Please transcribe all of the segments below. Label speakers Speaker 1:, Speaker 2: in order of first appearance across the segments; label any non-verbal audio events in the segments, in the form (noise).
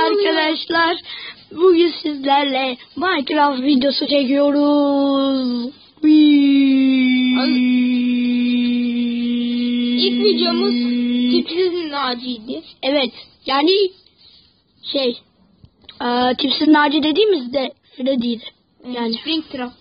Speaker 1: arkadaşlar. Bugün sizlerle Minecraft videosu çekiyoruz.
Speaker 2: İlk videomuz tipsiz Naci'ydi.
Speaker 1: Evet. Yani şey e, tipsiz Naci dediğimizde Freddy'ydi. Yani
Speaker 2: Yani Springtrap.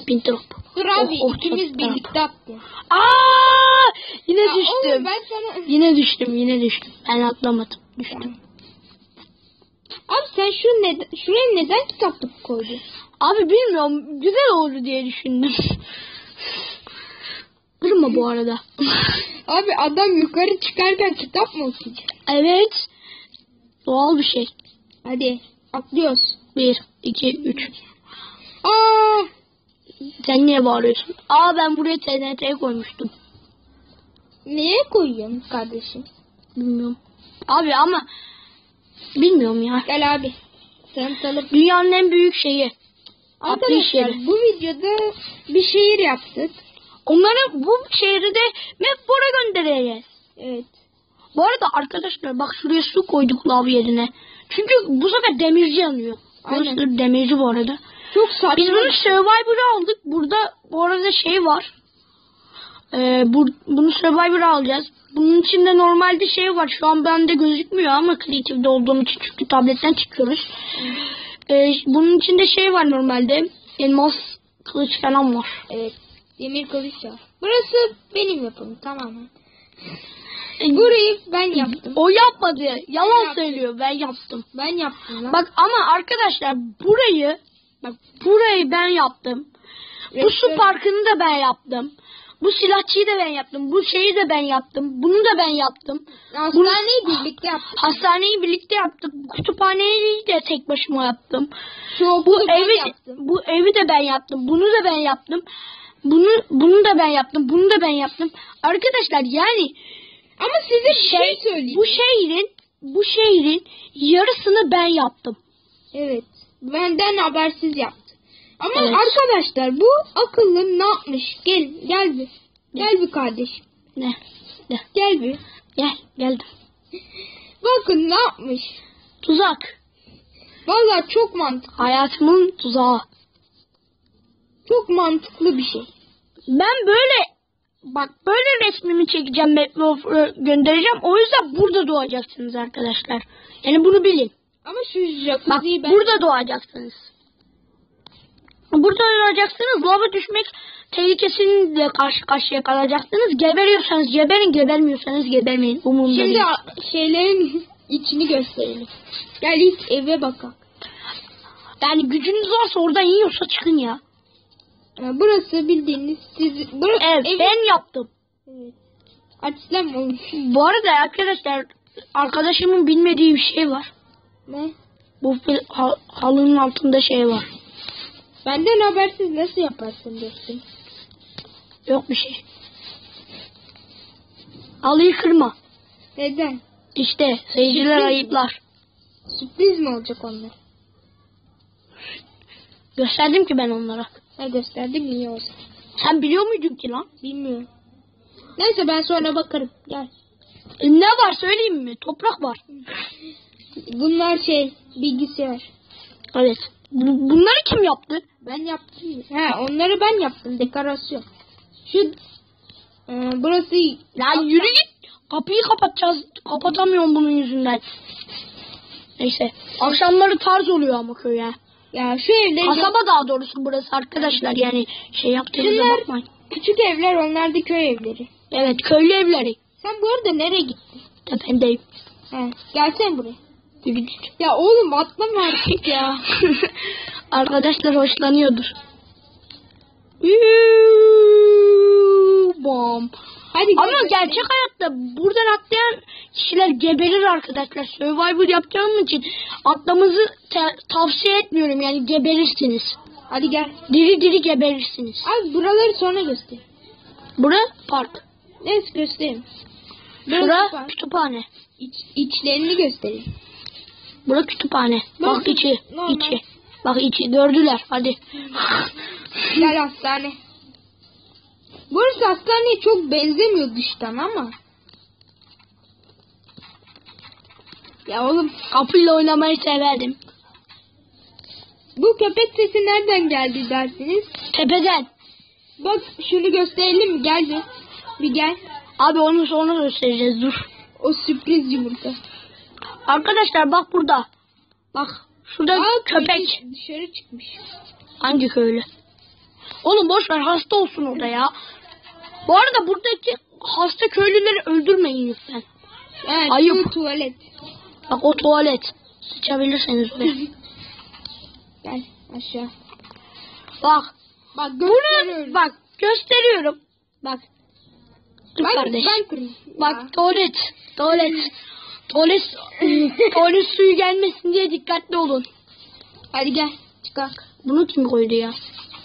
Speaker 1: Spintrop.
Speaker 2: Dur abi
Speaker 1: Oh, oh,
Speaker 2: ikimiz birlikte attık.
Speaker 1: Aa! Yine
Speaker 2: Ya
Speaker 1: düştüm.
Speaker 2: oğlum sana...
Speaker 1: Yine düştüm, yine düştüm. Ben atlamadım. Düştüm.
Speaker 2: Abi sen şu neden, şuraya neden kitaplık koydun?
Speaker 1: Abi bilmiyorum. Güzel olur diye düşündüm. Kırma bu arada.
Speaker 2: Abi adam yukarı çıkarken kitap mı okuyacak?
Speaker 1: evet. Doğal bir şey.
Speaker 2: Hadi atlıyoruz.
Speaker 1: Bir, iki, üç.
Speaker 2: Aa,
Speaker 1: Sen niye bağırıyorsun? Aa ben buraya TNT koymuştum.
Speaker 2: neye koyuyorsun kardeşim?
Speaker 1: Bilmiyorum. Abi ama bilmiyorum ya.
Speaker 2: Gel abi. Sen tanıp.
Speaker 1: Dünyanın en büyük şeyi.
Speaker 2: Arkadaşlar bu videoda bir şehir yaptık.
Speaker 1: Onları bu şehri de Mapboard'a göndereceğiz.
Speaker 2: Evet.
Speaker 1: Bu arada arkadaşlar bak şuraya su koyduk lav yerine. Çünkü bu sefer demirci yanıyor.
Speaker 2: Aynen.
Speaker 1: Burası demirci bu arada.
Speaker 2: Çok saçma.
Speaker 1: Biz bunu Survivor'a aldık. Burada bu arada şey var. Ee, bu, bunu Survivor'a alacağız. Bunun içinde normalde şey var. Şu an bende gözükmüyor ama Creative'de olduğum için çünkü tabletten çıkıyoruz. Ee, bunun içinde şey var normalde. Elmas kılıç falan var.
Speaker 2: Evet. Demir kılıç var. Burası benim yapımım tamamen. Burayı ben yaptım.
Speaker 1: O yapmadı. Yalan
Speaker 2: yaptım.
Speaker 1: söylüyor. Ben yaptım.
Speaker 2: Ben yaptım lan.
Speaker 1: Bak ama arkadaşlar burayı bak burayı ben yaptım. Bu su parkını da ben yaptım. Bu silahçıyı da ben yaptım. Bu şeyi de ben yaptım. Bunu da ben yaptım.
Speaker 2: Hastaneyi birlikte yaptık.
Speaker 1: Hastaneyi birlikte yaptık. Bu kütüphaneyi de tek başıma yaptım.
Speaker 2: Şu
Speaker 1: Bu evi
Speaker 2: yaptım.
Speaker 1: bu evi de ben yaptım. Bunu da ben yaptım. Bunu bunu da ben yaptım. Bunu da ben yaptım. Arkadaşlar yani
Speaker 2: Ama size bir şey,
Speaker 1: şey,
Speaker 2: söyleyeyim.
Speaker 1: bu şehrin bu şehrin yarısını ben yaptım.
Speaker 2: Evet. Benden habersiz yaptı. Ama
Speaker 1: Evet.
Speaker 2: arkadaşlar bu akıllı ne yapmış? Gel gel bir. Gel bir kardeşim.
Speaker 1: Ne? Ne?
Speaker 2: Gel bir.
Speaker 1: Gel geldim.
Speaker 2: Bakın ne yapmış?
Speaker 1: Tuzak.
Speaker 2: Vallahi çok mantıklı.
Speaker 1: Hayatımın tuzağı.
Speaker 2: Çok mantıklı bir şey.
Speaker 1: Ben böyle bak böyle resmimi çekeceğim ve göndereceğim. O yüzden burada doğacaksınız arkadaşlar. Yani bunu bilin.
Speaker 2: Ama şu
Speaker 1: Bak
Speaker 2: jacuzziyi ben...
Speaker 1: burada doğacaksınız. Burada doğacaksınız. Lava düşmek tehlikesiyle karşı karşıya kalacaksınız. Geberiyorsanız geberin, gebermiyorsanız gebermeyin. Umurumda
Speaker 2: Şimdi
Speaker 1: değil.
Speaker 2: şeylerin içini gösterelim. Gel ilk eve bakalım.
Speaker 1: Yani gücünüz varsa oradan yiyorsa çıkın ya.
Speaker 2: Ee, Burası bildiğiniz siz... Burası
Speaker 1: Evet
Speaker 2: evi-
Speaker 1: ben yaptım.
Speaker 2: Evet. Açsam olmuş.
Speaker 1: Bu arada arkadaşlar arkadaşımın bilmediği bir şey var.
Speaker 2: Ne?
Speaker 1: Bu fil- ha- halının altında şey var.
Speaker 2: Benden habersiz nasıl yaparsın dostum?
Speaker 1: Yok bir şey. Halıyı kırma.
Speaker 2: Neden?
Speaker 1: İşte seyirciler
Speaker 2: Sürpriz mi?
Speaker 1: ayıplar.
Speaker 2: Sürpriz mi olacak onlar?
Speaker 1: Gösterdim ki ben onlara.
Speaker 2: Ne gösterdim iyi olsun.
Speaker 1: Sen biliyor muydun ki lan?
Speaker 2: Bilmiyorum. Neyse ben sonra bakarım. Gel.
Speaker 1: E, ne var söyleyeyim mi? Toprak var.
Speaker 2: Bunlar şey bilgisayar.
Speaker 1: Evet. Bu- bunları kim yaptı?
Speaker 2: Ben yaptım. He onları ben yaptım dekorasyon. Şu e, burası
Speaker 1: Ya yürü git. Kapıyı kapatacağız. Kapatamıyorum bunun yüzünden. Neyse. Akşamları tarz oluyor ama köy ya.
Speaker 2: ya şu evleri
Speaker 1: Kasaba daha doğrusu burası arkadaşlar. Yani şey yaptığınıza
Speaker 2: Şunlar-
Speaker 1: bakmayın.
Speaker 2: küçük evler onlar da köy evleri.
Speaker 1: Evet köylü evleri.
Speaker 2: Sen bu arada nereye gittin?
Speaker 1: Tependeyim.
Speaker 2: He gelsene buraya. Ya oğlum atlama artık ya. (laughs)
Speaker 1: Arkadaşlar hoşlanıyordur. Bom.
Speaker 2: Hadi
Speaker 1: Ama gerçek hayatta buradan atlayan kişiler geberir arkadaşlar. Survivor yapacağım için atlamanızı tavsiye etmiyorum. Yani geberirsiniz.
Speaker 2: Hadi gel.
Speaker 1: Diri diri geberirsiniz.
Speaker 2: Abi buraları sonra göster.
Speaker 1: Bura park.
Speaker 2: Neyse göstereyim.
Speaker 1: Bura kütüphane.
Speaker 2: İç, içlerini göstereyim.
Speaker 1: Bura kütüphane. Bak
Speaker 2: Bak,
Speaker 1: içi.
Speaker 2: normal.
Speaker 1: içi. Bak içi. Gördüler. Hadi.
Speaker 2: Gel hastane. Burası hastaneye çok benzemiyor dıştan ama. Ya oğlum
Speaker 1: Kapıyla oynamayı severdim.
Speaker 2: bu köpek sesi nereden geldi dersiniz?
Speaker 1: Tepeden.
Speaker 2: Bak şunu gösterelim mi? Gel bir. Bir gel.
Speaker 1: Abi onu sonra göstereceğiz dur.
Speaker 2: O sürpriz yumurta.
Speaker 1: Arkadaşlar bak burada. Bak şurada
Speaker 2: Aa,
Speaker 1: köpek.
Speaker 2: Dışarı çıkmış.
Speaker 1: Hangi köylü? Oğlum boş ver hasta olsun orada ya. Bu arada buradaki hasta köylüleri öldürmeyin lütfen.
Speaker 2: Evet,
Speaker 1: Ayıp.
Speaker 2: şu tuvalet.
Speaker 1: Bak o tuvalet. Sıçabilirseniz oraya.
Speaker 2: Gel aşağı.
Speaker 1: Bak.
Speaker 2: Bak
Speaker 1: Bunu bak gösteriyorum. Bak. Dur
Speaker 2: ben,
Speaker 1: kardeş.
Speaker 2: ben kırayım.
Speaker 1: Bak
Speaker 2: Ya.
Speaker 1: tuvalet. Tuvalet. Tuvalet, (laughs) tuvalet suyu gelmesin diye dikkatli olun.
Speaker 2: Hadi gel. Çıkak.
Speaker 1: Bunu kim koydu ya?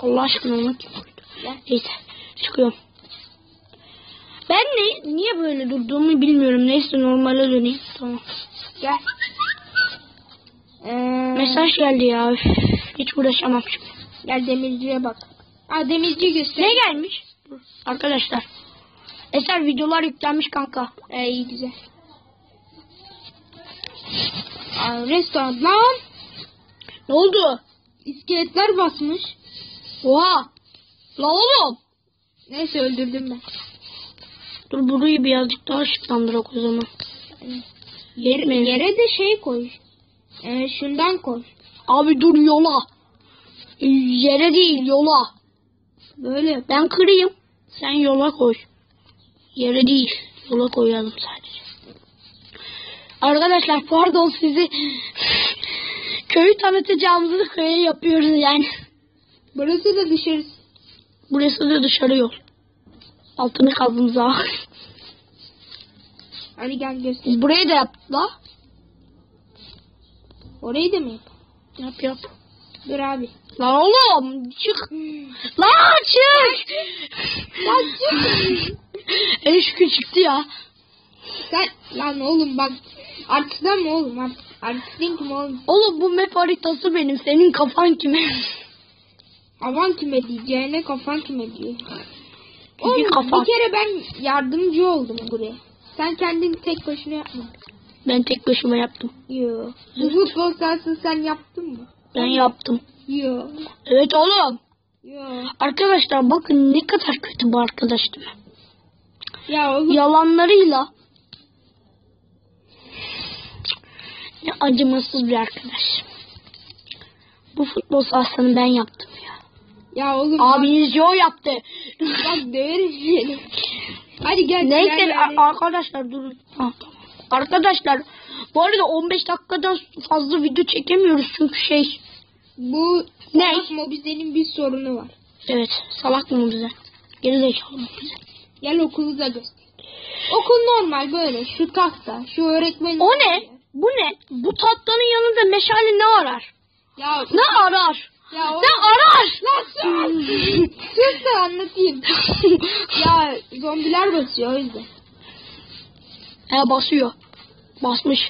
Speaker 1: Allah aşkına onu kim koydu?
Speaker 2: Gel.
Speaker 1: Neyse çıkıyorum. Ben ne, niye böyle durduğumu bilmiyorum. Neyse normale döneyim. Tamam.
Speaker 2: Gel. Ee,
Speaker 1: Mesaj geldi ya. Üf, hiç uğraşamam şimdi.
Speaker 2: Gel demirciye bak. Aa demirci göster.
Speaker 1: Ne gelmiş? Arkadaşlar. Eser videolar yüklenmiş kanka.
Speaker 2: Ee, iyi güzel. Aa, restoran lan.
Speaker 1: Ne oldu?
Speaker 2: İskeletler basmış.
Speaker 1: Oha. La oğlum.
Speaker 2: Neyse öldürdüm ben.
Speaker 1: Dur burayı birazcık daha ışıklandırak o zaman. Yetmiyor.
Speaker 2: Yere de şey koy. Ee, şundan koy.
Speaker 1: Abi dur yola. Yere değil yola.
Speaker 2: Böyle.
Speaker 1: Ben kırayım. Sen yola koy. Yere değil. Yola koyalım sadece. Arkadaşlar pardon sizi köyü tanıtacağımızı köye yapıyoruz yani.
Speaker 2: Burası da dışarı.
Speaker 1: Burası da dışarı yol. Altını kazdım daha.
Speaker 2: Hadi gel göster.
Speaker 1: Burayı da yaptık la.
Speaker 2: Orayı da mı yap?
Speaker 1: Yap yap.
Speaker 2: Dur abi.
Speaker 1: Lan oğlum çık. Lan çık.
Speaker 2: Lan çık.
Speaker 1: En şükür çıktı ya.
Speaker 2: Sen lan oğlum bak. Artistler mi oğlum? Art, artistin kim oğlum?
Speaker 1: Oğlum bu map haritası benim. Senin kafan kime?
Speaker 2: Havan kime diyeceğine kafan kime diyor. Oğlum
Speaker 1: kafan.
Speaker 2: bir kere ben yardımcı oldum buraya. Sen kendin tek başına yapmadın.
Speaker 1: Ben tek başıma yaptım.
Speaker 2: Yo. Futbol sahasını sen yaptın mı?
Speaker 1: Ben yaptım.
Speaker 2: Yo.
Speaker 1: Evet oğlum.
Speaker 2: Yo.
Speaker 1: Arkadaşlar bakın ne kadar kötü bu arkadaşım.
Speaker 2: Ya oğlum.
Speaker 1: Yalanlarıyla ne acımasız bir arkadaş. Bu futbol sahasını ben yaptım ya.
Speaker 2: Ya oğlum.
Speaker 1: Abiniz yo yaptı.
Speaker 2: Bak, seni. Hadi gel.
Speaker 1: Neyse
Speaker 2: gel, gel.
Speaker 1: arkadaşlar durun. Ha, tamam. Arkadaşlar bu arada 15 dakikadan fazla video çekemiyoruz çünkü şey
Speaker 2: Bu
Speaker 1: Ne?
Speaker 2: Salak Mobize'nin bir sorunu var.
Speaker 1: evet salak mı bize? Geri zekalı mı bize?
Speaker 2: Gel okulu da göster. Okul normal böyle. Şu tahta. Şu öğretmenin.
Speaker 1: O ne? Bu ne? Bu tatlanın yanında meşale ne arar?
Speaker 2: Ya.
Speaker 1: Ne arar?
Speaker 2: Ya o-
Speaker 1: Ne arar?
Speaker 2: Lan sus. sus da anlatayım. (laughs) ya zombiler basıyor o yüzden.
Speaker 1: He basıyor. Basmış.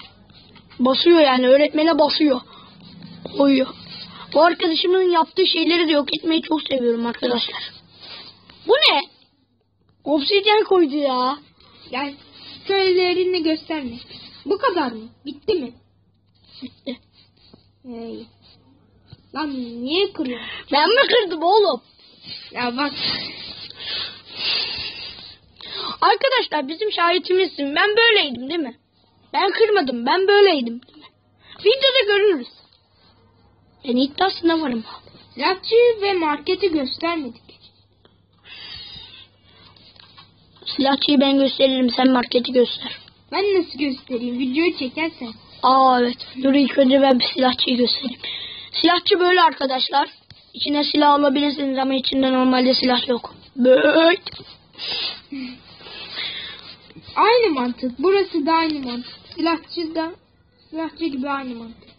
Speaker 1: Basıyor yani öğretmene basıyor. Koyuyor. Bu arkadaşımın yaptığı şeyleri de yok etmeyi çok seviyorum arkadaşlar. Bu ne? Obsidyen koydu ya.
Speaker 2: Gel. Köylerini gösterme. Bu kadar mı? Bitti mi?
Speaker 1: Bitti.
Speaker 2: Hey. Lan niye kırıyorsun?
Speaker 1: Ben mi kırdım oğlum?
Speaker 2: Ya bak.
Speaker 1: Arkadaşlar bizim şahitimizsin. Ben böyleydim değil mi? Ben kırmadım. Ben böyleydim. Değil mi? Videoda görürüz. Ben iddiasına varım abi.
Speaker 2: Silahçı ve marketi göstermedik.
Speaker 1: Silahçıyı ben gösteririm. Sen marketi göster.
Speaker 2: Ben nasıl göstereyim? Videoyu çekersen.
Speaker 1: Aa evet. Dur ilk önce ben bir silahçıyı göstereyim. Silahçı böyle arkadaşlar. İçine silah alabilirsiniz ama içinde normalde silah yok. Böyle.
Speaker 2: Aynı mantık. Burası da aynı mantık. Silahçı da silahçı gibi aynı mantık.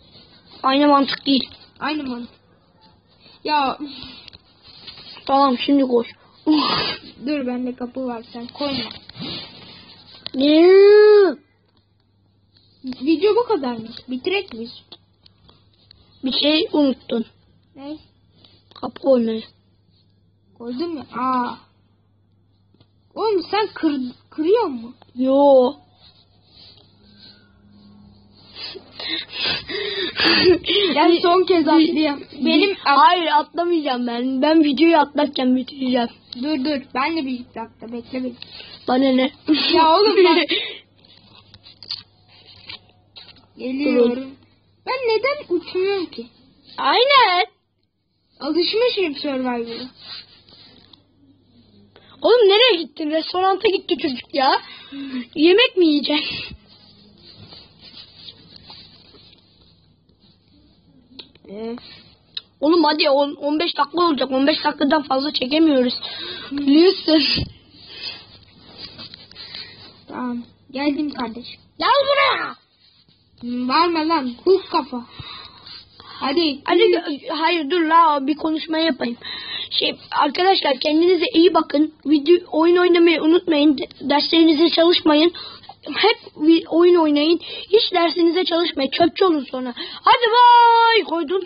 Speaker 1: Aynı mantık değil.
Speaker 2: Aynı mantık. Ya
Speaker 1: Tamam şimdi koş.
Speaker 2: dur bende kapı var sen koyma. Video bu kadar mı? Bitirek miyiz?
Speaker 1: bir şey unuttun.
Speaker 2: Ne?
Speaker 1: Kapı koymayı.
Speaker 2: Koydum ya. Aa. Oğlum sen kır, kırıyor mu?
Speaker 1: Yo.
Speaker 2: Ben son kez atlayayım. Benim
Speaker 1: Hayır atlamayacağım ben. Ben videoyu atlarken bitireceğim.
Speaker 2: dur dur. Ben de bir atla. Bekle bekle.
Speaker 1: Bana ne?
Speaker 2: Ya oğlum bak. Geliyorum. Ben neden uçmuyorum ki?
Speaker 1: Aynen.
Speaker 2: Alışmışım Survivor'a.
Speaker 1: Oğlum nereye gittin? Restoranta gitti çocuk ya. Yemek mi yiyeceksin?
Speaker 2: Ee,
Speaker 1: Oğlum hadi on- 15 dakika olacak. 15 dakikadan fazla çekemiyoruz. Biliyorsun.
Speaker 2: Tamam. Geldim kardeşim.
Speaker 1: Gel buraya.
Speaker 2: Hmm, Varma lan. Kuk kafa. Hadi.
Speaker 1: Hadi hayır dur la bir konuşma yapayım. Şey arkadaşlar kendinize iyi bakın. Video oyun oynamayı unutmayın. Derslerinize çalışmayın. Hep oyun oynayın. Hiç dersinize çalışmayın. Çöpçü olun sonra. Hadi bay. Koydum